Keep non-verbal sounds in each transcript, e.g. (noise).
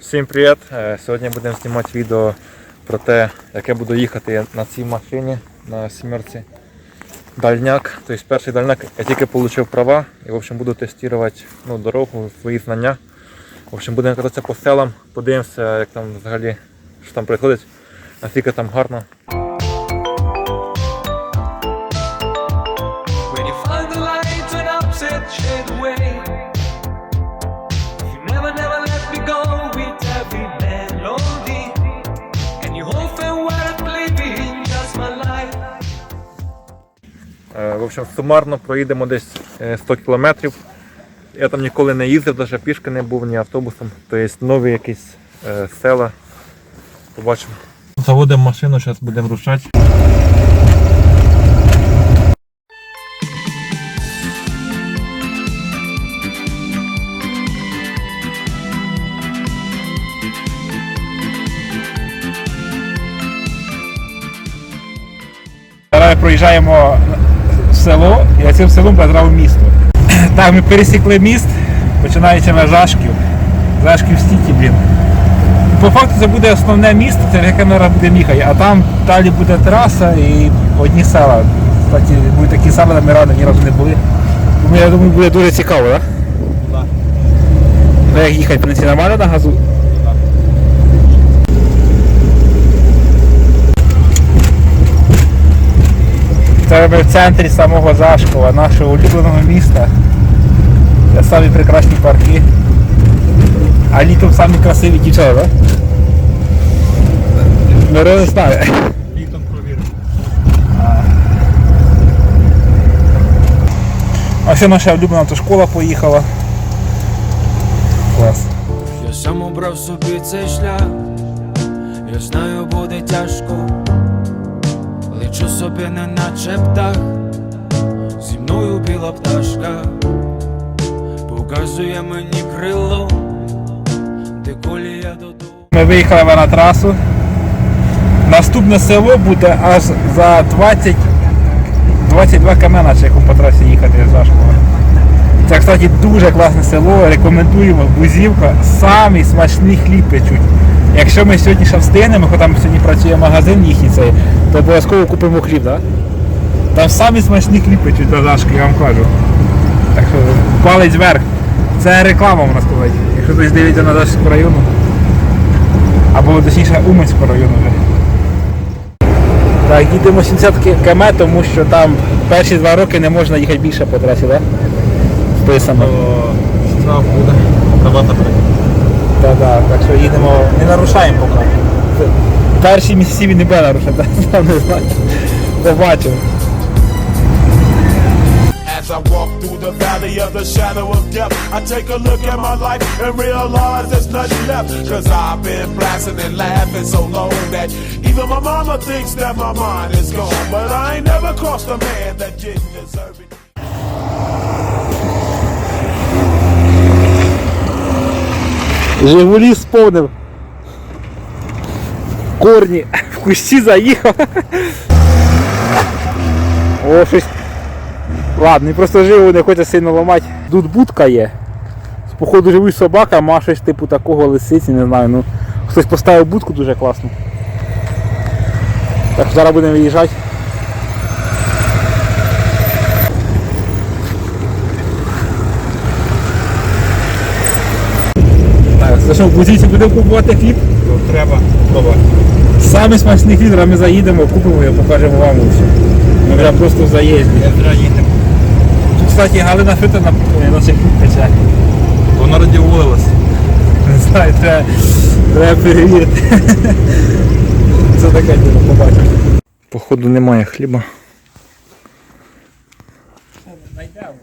Всім привіт! Е, Сьогодні будемо знімати відео про те, як я буду їхати на цій машині на сімерці. Дальняк, тобто перший дальняк я тільки отримав права і в общем, буду тестувати ну, дорогу, свої знання. В общем, будемо кататися по селам, подивимося, як там взагалі що там відбувається, наскільки там гарно. Е, общем, сумарно проїдемо десь е, 100 кілометрів. Я там ніколи не їздив, навіть пішки не був, ні автобусом. Тобто нові якісь е, села. Побачимо. Заводимо машину, зараз будемо рушати. Проїжджаємо село і цим селом позрав місто. (clears throat) Так, ми пересікли міст, починаючи на Жашків. Жашків стільки, блін. По факту це буде основне місто, це яке ми зараз будемо їхати, а там далі буде траса і одні села. Кстати, будуть такі села, де ми рано ні разу не були. Тому я думаю, буде дуже цікаво, так? Так. Ну як їхати, принципі, нормально на газу? Це ми в центрі самого Зашкова, нашого улюбленого міста. Це самі прекрасні парки. А літом самі красиві дівчата, так? Миро не знаю. Літом провіримо. А ще наша улюблена то школа поїхала. Клас. Я сам обрав собі цей шлях. Я знаю, буде тяжко. Лечу собі не наче птах. Зі мною біла пташка. Показує мені крило, де колія додому. Ми виїхали на трасу. Наступне село буде аж за 20 22 км, наче по трасі їхати з Жашкова. Це, кстати, дуже класне село, рекомендуємо. Бузівка, самий смачний хліб печуть. Якщо ми сьогодні ще встигнемо, бо там сьогодні працює магазин їхній цей, то обов'язково купимо хліб, так? Там самі смачні печуть до Жашки, я вам кажу. Так що палець вверх. Це реклама, можна сказати. Якщо хтось дивиться на Жашківську району. Або точніше Уманського району вже. Так, їдемо 70 км, тому що там перші два роки не можна їхати більше по трасі, так? Вписано. Штраф буде. Давати Так, так, так що їдемо, не нарушаємо поки. Перші місяці він не буде нарушати, не знаю. Побачимо. I walk through the valley of the shadow of death, I take a look at my life and realize there's nothing left. Cause I've been blasting and laughing so long that even my mama thinks that my mind is gone. But I ain't never crossed a man that didn't deserve it. Жигулі сповнив. Корні в кущі заїхав. О, щось. Ладно, просто живу не хоче сильно ламати. Тут будка є. Походу живий собака, ма щось типу такого лисиці, не знаю. Ну, хтось поставив будку дуже класно. Так зараз будемо виїжджати. Це що, в бузіці будемо купувати хліб? Треба пробувати. Самий смачний хліб, зараз ми заїдемо, купимо його, покажемо вам все. Ми вже просто в заїзді. Їдемо. Кстати, Галина Фита на, хліб пече. Вона радіоволилась. Не знаю, треба, треба перевірити. Це таке діло, побачимо. Походу немає хліба. Найдемо.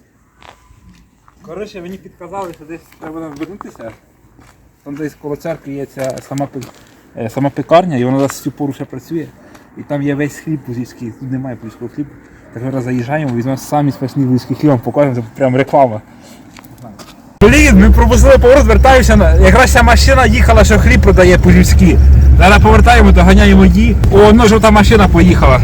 Коротше, мені підказали, що десь треба нам звернутися. Там десь коло церкви є ця сама, е, сама пекарня, і вона зараз всю пору ще працює. І там є весь хліб бузівський, тут немає бузівського хлібу. Так зараз заїжджаємо, візьмемо самі смачні бузівські хліб, покажемо, це прям реклама. Блін, ми пропустили поворот, звертаємося на. Якраз ця машина їхала, що хліб продає по-людськи. Зараз повертаємо, доганяємо її. О, ну жовта машина поїхала.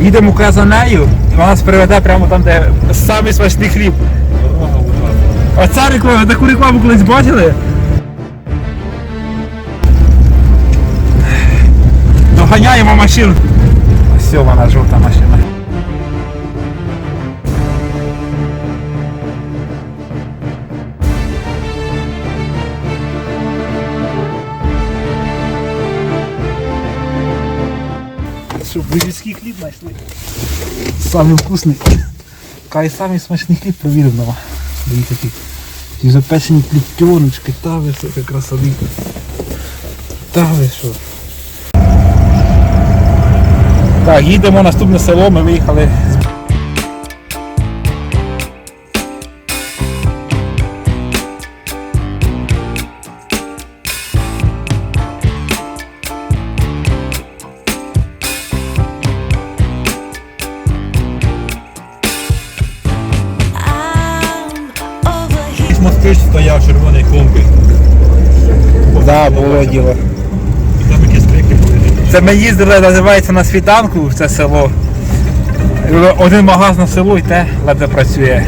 Їдемо за нею, і вона нас приведе прямо там, де самий смачний хліб. Оця реклама, таку рекламу колись бачили? Доганяємо машину. Все, вона жовта машина. Що, бузівський хліб знайшли? Самий вкусний. Кай самий смачний хліб провірено. Дивіться які. Ті запечені плітьоночки, та ви що, красавіка. Та ви що. Так, їдемо в наступне село, ми виїхали з Москвич стояв червоний клумби. Да, було діло. І там якісь крики були. Це ми їздили, називається на світанку в це село. Один магаз на село і те ледве працює.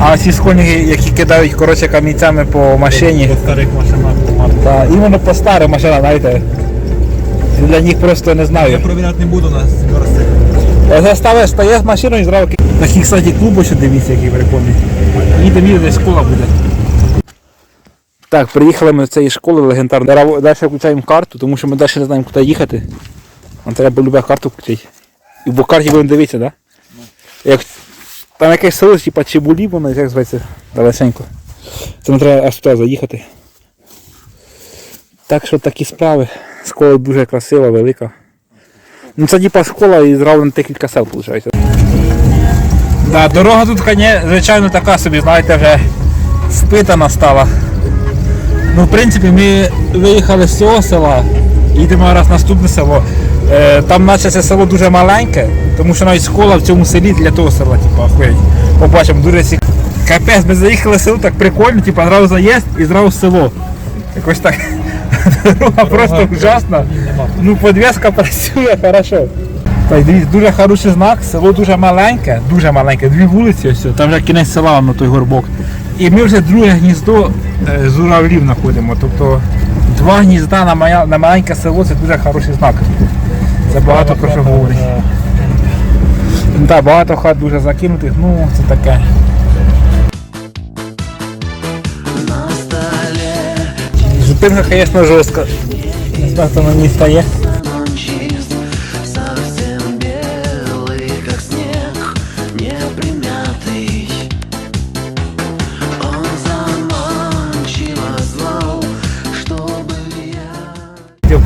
А ці школьники, які кидають коротше, камінцями по машині, По старих машинах помати. та іменно по старим машинам, знаєте. Для них просто не знаю. Я провіряти не буду на скорості. Заставиш, стає з машиною і зразу Такий, кстати, клуб ще дивіться, який прикольний. Їдемо, їде, десь школа буде. Так, приїхали ми з цієї школи легендарної. Далі включаємо карту, тому що ми далі не знаємо, куди їхати. Нам треба любе карту включити. І по карті будемо дивитися, так? Да? Як... Там якесь село, типа Чебулі, воно як зветься, далеченько. Це нам треба аж туди заїхати. Так що такі справи. Школа дуже красива, велика. Ну це типа школа і зразу на декілька сел виходить. Да, дорога тут, звичайно, така собі, знаєте, вже спитана стала. Ну, в принципі, ми виїхали з цього села, їдемо зараз в наступне село. Е, там наче це село дуже маленьке, тому що навіть школа в цьому селі для того села, типу, охуєть. Побачимо, дуже сік. Капець, ми заїхали в село так прикольно, типу, зразу заїзд і зразу село. Якось так. (laughs) Дорога просто ужасна. Ну, подвеска працює (laughs) хорошо. Так, дивіться, дуже хороший знак, село дуже маленьке, дуже маленьке, дві вулиці, ось, там вже кінець села на той горбок. І ми вже друге гніздо е, журавлів знаходимо. Тобто два гнізда на, мая- на маленьке село це дуже хороший знак. Це багато про що говорить. Так, багато хат дуже закинутих, ну це таке. Зупинка, звісно, жорстка. Не знаю, хто на ній стає.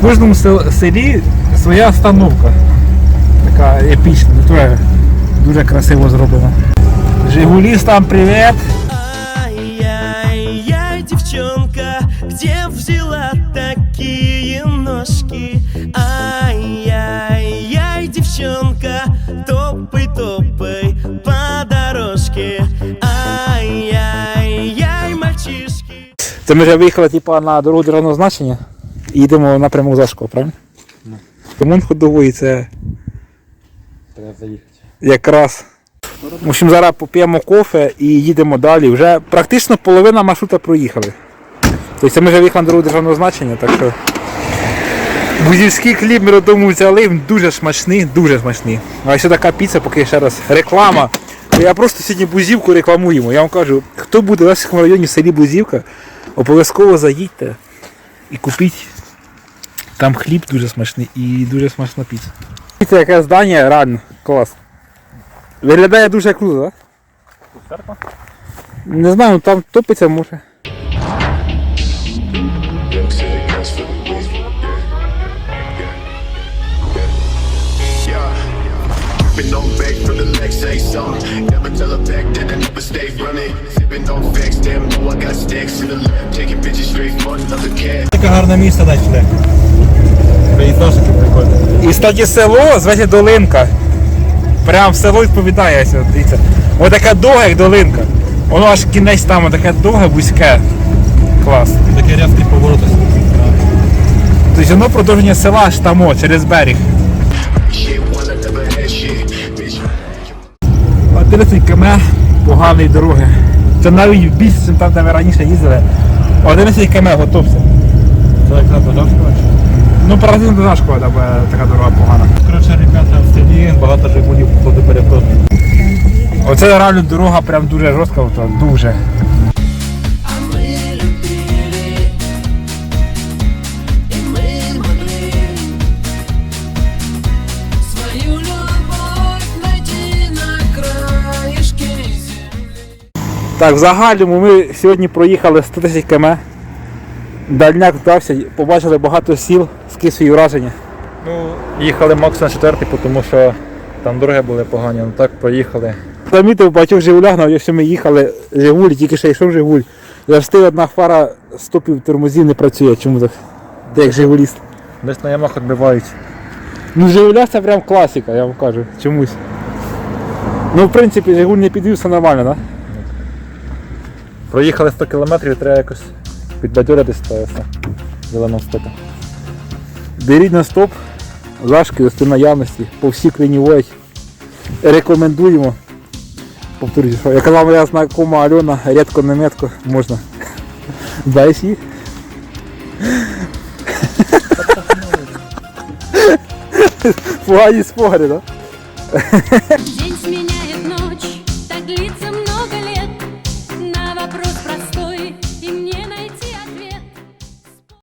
В кожному сел- селі своя остановка. Така епічна, дуже, дуже красиво зроблена. Жигуліс там привіт. Ай-яй-яй, девчонка, где взяла такие ножки? Ай-яй-яй, девчонка, топай, топай по дорожке. Ай-яй-яй, мальчишки. Це ми вже виїхали типа, на дорогу державного значення і Їдемо напрямок Зашкова, правильно? Ремонт ходовий це Треба заїхати. якраз. В общем, зараз поп'ємо кофе і їдемо далі. Вже практично половина маршрута проїхали. Тобто ми вже виїхали на дорогу державного значення, так що. Бузівський хліб ми додому взяли, він дуже смачний, дуже смачний. А ще така піца, поки ще раз реклама. Я просто сьогодні Бузівку рекламуємо. Я вам кажу, хто буде в Лесівському районі в селі Бузівка, обов'язково заїдьте і купіть. Там хліб дуже смачний і дуже смачна піца. Дивіться, яке здання, реально, клас. Виглядає дуже круто, так? Не знаю, ну там топиться може. Been on back from the legs, say something. Never tell her back that I never stay running. Sipping on facts, damn, know I got stacks in the lab. Taking bitches straight from another cat. Таке гарне місце знайшли. Пейзажики прикольні. І кстати, село зветься Долинка. Прям село відповідає, дивіться. Ось таке довге, як долинка. Воно аж кінець там, таке довге, вузьке. Клас. Таке різкий поворот. Тобто воно продовження села аж там, о, через берег. Bitch, 11 км поганої дороги. Це навіть більше, ніж там, де ми раніше їздили. 11 км готовся. Це як на? Ну, паразин до нашого шкода, бо така дорога погана. Коротше, ребята, в селі багато жигулів походу переходу. Оце реально дорога прям дуже жорстка, то дуже. Так, в загальному ми сьогодні проїхали 110 км. Дальняк вдався, побачили багато сіл, скид свої враження. Ну, їхали максимум на четвертий, тому що там дороги були погані, ну так проїхали. Замітив в багатьох Жигулях, навіть якщо ми їхали Жигуль, тільки ще йшов Жигуль. Завжди одна фара стопів тормозів не працює. Чому так? Ти як Жигуліст. Десь на ямах відбивають. Ну, в Жигулях це прям класика, я вам кажу, чомусь. Ну, в принципі, Жигуль не підвів, все нормально, так? Да? Проїхали 100 кілометрів, треба якось підбадьоритись та все. Зеленого стопа. Беріть на стоп, зашки до наявності, по всій країні водять. Рекомендуємо. Повторюю, що як казала моя знакома Альона, рідко не метко можна. Дай їх. Погані спогади, так? День